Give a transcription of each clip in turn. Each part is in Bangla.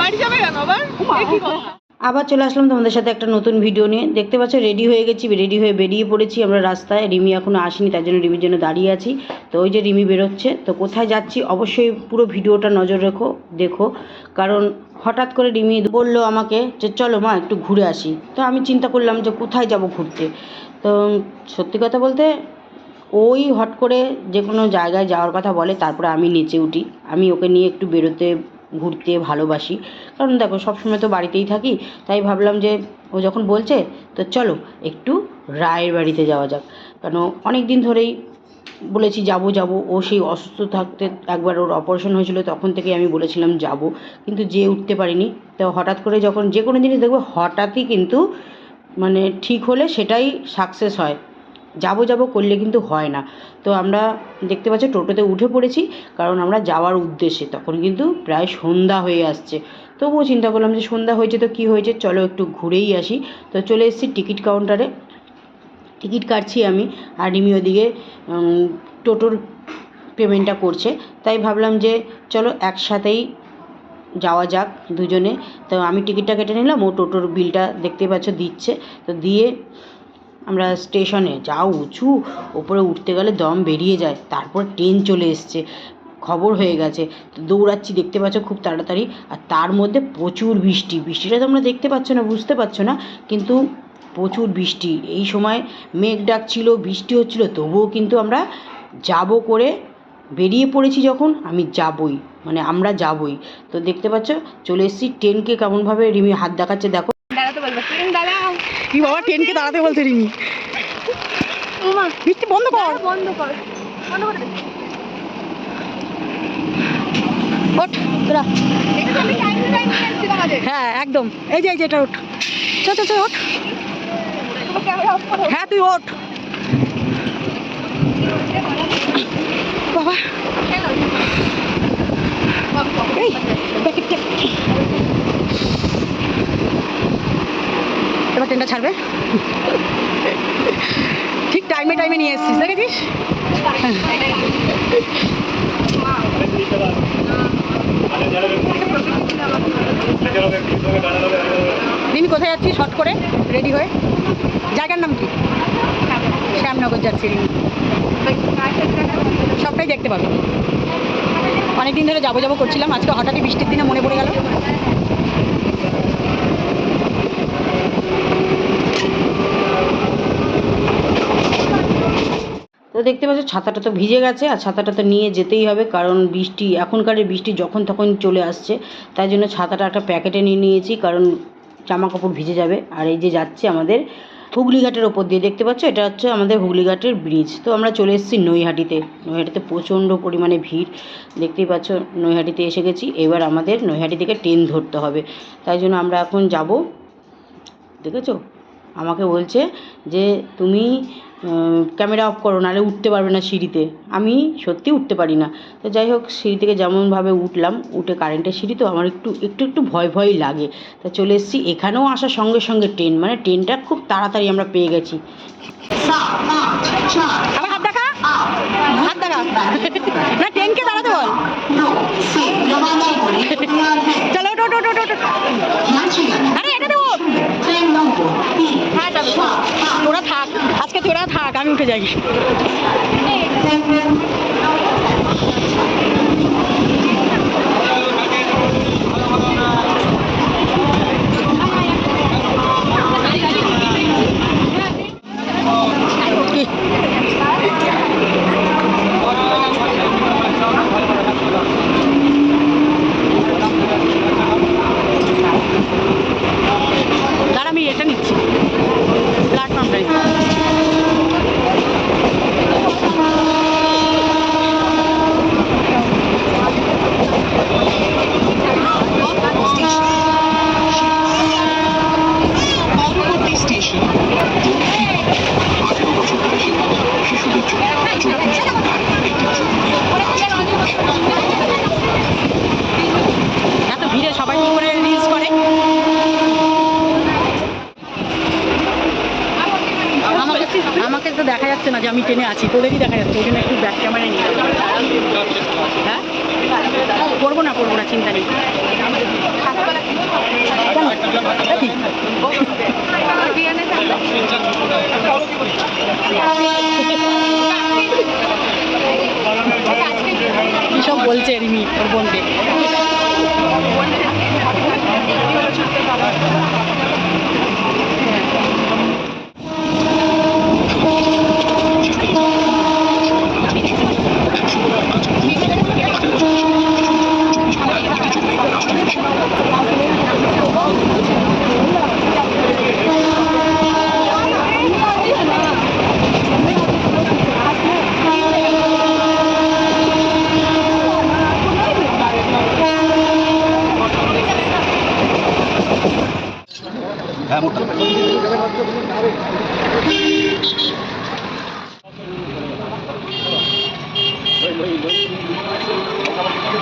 বাড়ি যাবে কেন আবার? কি কথা? আবার চলে আসলাম তোমাদের সাথে একটা নতুন ভিডিও নিয়ে। দেখতে পাচ্ছ রেডি হয়ে গেছি রেডি হয়ে বেরিয়ে পড়েছি আমরা রাস্তায়। রিমি এখনও আসেনি তার জন্য রিমির জন্য দাঁড়িয়ে আছি। তো ওই যে রিমি বেরোচ্ছে তো কোথায় যাচ্ছি? অবশ্যই পুরো ভিডিওটা নজর রেখো দেখো। কারণ হঠাৎ করে রিমি বলল আমাকে যে চলো মা একটু ঘুরে আসি। তো আমি চিন্তা করলাম যে কোথায় যাব ঘুরতে? তো সত্যি কথা বলতে ওই হট করে যে কোনো জায়গায় যাওয়ার কথা বলে তারপরে আমি নেচে উঠি। আমি ওকে নিয়ে একটু বেরোতে ঘুরতে, ভালোবাসি। কারণ দেখো, সবসময় তো বাড়িতেই থাকি, তাই ভাবলাম যে ও যখন বলছে, তো চলো একটু রায়ের বাড়িতে যাওয়া যাক। কেন অনেক দিন ধরেই বলেছি যাব যাব। ও সেই অসুস্থ থাকতে একবার ওর অপারেশন হয়েছিল, তখন থেকে আমি বলেছিলাম যাব। কিন্তু যেয়ে উঠতে পারিনি, তো হঠাৎ করে যখন যে কোনো জিনিস দেখব, হঠাৎই কিন্তু মানে ঠিক হলে সেটাই সাকসেস হয়। যাব যাব করলে কিন্তু হয় না। তো আমরা দেখতে পাচ্ছি টোটোতে উঠে পড়েছি, কারণ আমরা যাওয়ার উদ্দেশ্যে। তখন কিন্তু প্রায় সন্ধ্যা হয়ে আসছে। তবুও চিন্তা করলাম যে সন্ধ্যা হয়েছে তো কী হয়েছে, চলো একটু ঘুরেই আসি। তো চলে এসেছি টিকিট কাউন্টারে। টিকিট কাটছি আমি, আর রিমি ওদিকে টোটোর পেমেন্টটা করছে। তাই ভাবলাম যে চলো একসাথেই যাওয়া যাক দুজনে। তো আমি টিকিটটা কেটে নিলাম, ও টোটোর বিলটা দেখতে পাচ্ছ দিচ্ছে। তো দিয়ে আমরা স্টেশনে যা উঁচু, ওপরে উঠতে গেলে দম বেরিয়ে যায়, তারপর ট্রেন চলে এসছে, খবর হয়ে গেছে, তো দৌড়াচ্ছি, দেখতে পাচ্ছ খুব তাড়াতাড়ি, আর তার মধ্যে প্রচুর বৃষ্টি, বৃষ্টিটা তোমরা দেখতে পাচ্ছ না, বুঝতে পারছ না, কিন্তু প্রচুর বৃষ্টি, এই সময় মেঘ ডাকছিল, বৃষ্টি হচ্ছিল, তবুও কিন্তু আমরা যাব করে বেরিয়ে পড়েছি যখন, আমি যাবই মানে আমরা যাবই, তো দেখতে পাচ্ছ, চলে এসেছি, ট্রেনকে কেমনভাবে রিমি হাত দেখাচ্ছে, দেখো দাঁড়াতে বলব ট্রেন দাঁড়াও কি বাবা ট্রেনকে দাঁড়াতে বলছে রিমি? বৃষ্টি বন্ধ কর। বন্ধ কর। বন্ধ করে ওঠ তোরা। হ্যাঁ একদম। এই যে এই যে এটা ওঠ। চ চ ওঠ। হ্যাঁ তুই ওঠ। বাবা। এই প্যাকেটটা এবার ট্রেনটা ছাড়বে? ঠিক টাইমে টাইমে নিয়ে এসছিস দেখেছিস রিমি, কোথায় যাচ্ছি শর্ট করে? রেডি হয়ে? জায়গার নাম কি? শ্যামনগর যাচ্ছি সবটাই দেখতে পাবে। অনেকদিন ধরে যাব যাব করছিলাম, আজকে হঠাৎই বৃষ্টির দিনে মনে পড়ে গেল। দেখতে পাচ্ছ, ছাতাটা তো ভিজে গেছে আর ছাতাটা তো নিয়ে যেতেই হবে কারণ বৃষ্টি, এখনকার বৃষ্টি যখন তখন চলে আসছে, তাই জন্য ছাতাটা একটা প্যাকেটে নিয়ে নিয়েছি কারণ জামা কাপড় ভিজে যাবে। আর এই যে যাচ্ছে আমাদের হুগলিঘাটের ওপর দিয়ে, দেখতে পাচ্ছ? এটা হচ্ছে আমাদের হুগলিঘাটের ব্রিজ। তো আমরা চলে এসেছি নৈহাটিতে। নৈহাটিতে প্রচণ্ড পরিমাণে ভিড়। দেখতেই পাচ্ছ, নৈহাটিতে এসে গেছি। এবার আমাদের নৈহাটি থেকে ট্রেন ধরতে হবে। তাই জন্য আমরা এখন যাব। দেখেছ? আমাকে বলছে যে, তুমি ক্যামেরা অফ করো, নাহলে উঠতে পারবে না সিঁড়িতে। আমি সত্যি উঠতে পারি না। তো যাই হোক, সিঁড়ি থেকে যেমনভাবে উঠলাম, উঠে কারেন্টের সিঁড়ি তো আমার একটু একটু একটু ভয়, ভয়ই লাগে। তা চলে এসেছি, এখানেও আসার সঙ্গে সঙ্গে ট্রেন মানে ট্রেনটা খুব তাড়াতাড়ি আমরা পেয়ে গেছি। হাত দেখা না ট্রেনকে দাঁড়াতে বল। চলো ওটো ওটো ওটো ওটো আরে, এটা দেবো। তোরা থাক। আজকে তোরা থাক, আমি উঠে যাই দাঁড়া আমি এটা নিচ্ছি প্ল্যাটফর্মটা পরবর্তী স্টেশন আঠেরো বছর বয়সী শিশুদের জন্য এত সবাই করে করে আমাকে তো দেখা যাচ্ছে না যে আমি ট্রেনে আছি তোদেরই দেখা যাচ্ছে ওই জন্য একটু ব্যাক ক্যামেরায় নিয়ে। হ্যাঁ? করব না করব না চিন্তা নেই। কি সব বলছে রিমি ওর বোনকে?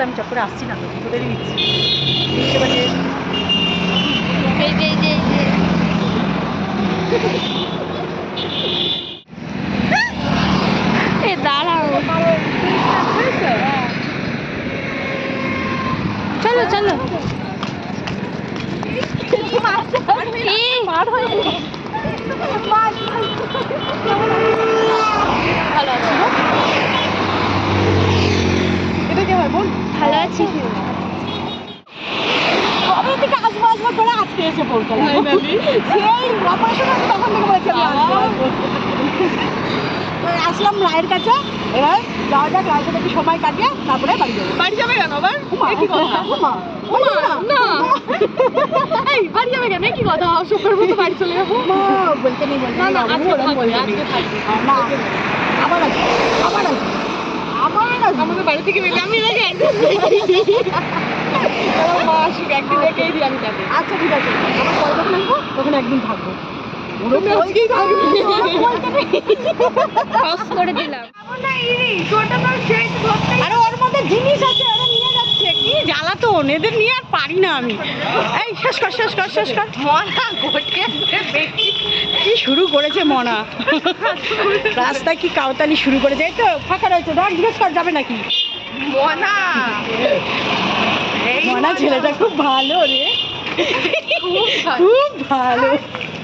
আমি চট করে আসছি না তোদেরই নিচ্ছি বুঝতে পারছিস এই যে এই যে এই যে এ দাঁড়াও চলো চলো এই, ভালো আছো? এটা কি হয় বল ভালো আছি কবে থেকে আসব আসব করে আজকে এসে পড়তো সেই অপারেশন আছে তখন থেকে বলেছি আমি আসব তো আসলাম রায়ের কাছে এবার যাওয়া যাক রায়ের সাথে একটু সময় কাটিয়ে তারপরে বাড়ি যাব। বাড়ি যাবে কেন আবার? কি কথা? উমা, ওমা, না। এই বাড়ি যাবে কেন? কি কথা? শুক্র মতো বাড়ি চলে যাব। বলতে নেই বলতে না না আমি আজকে থাকবে আজকে থাকবে। হ্যাঁ, না আবার আসব আবার আসব আবার আসব আমাদের বাড়ি থেকে বেরিয়ে আমি মা আসুক একদিন দিই আমি যাবে। আচ্ছা ঠিক আছে। আমার যখন আসব তখন একদিন থাকব। করে দিলাম। আরে ওর মধ্যে জিনিস আছে ওরা নিয়ে যাচ্ছে। কি জ্বালাতন এদের নিয়ে আর পারি না আমি। এই শেষ কর শেষ কর শেষ কর। মনা কি শুরু করেছে মনা? রাস্তায় কি কাউতালি শুরু করেছে? এই তো ফাঁকা রয়েছে ধর জিজ্ঞেস কর যাবে নাকি? মনা! মনা ছেলেটা খুব ভালো রে। খুব ভালো।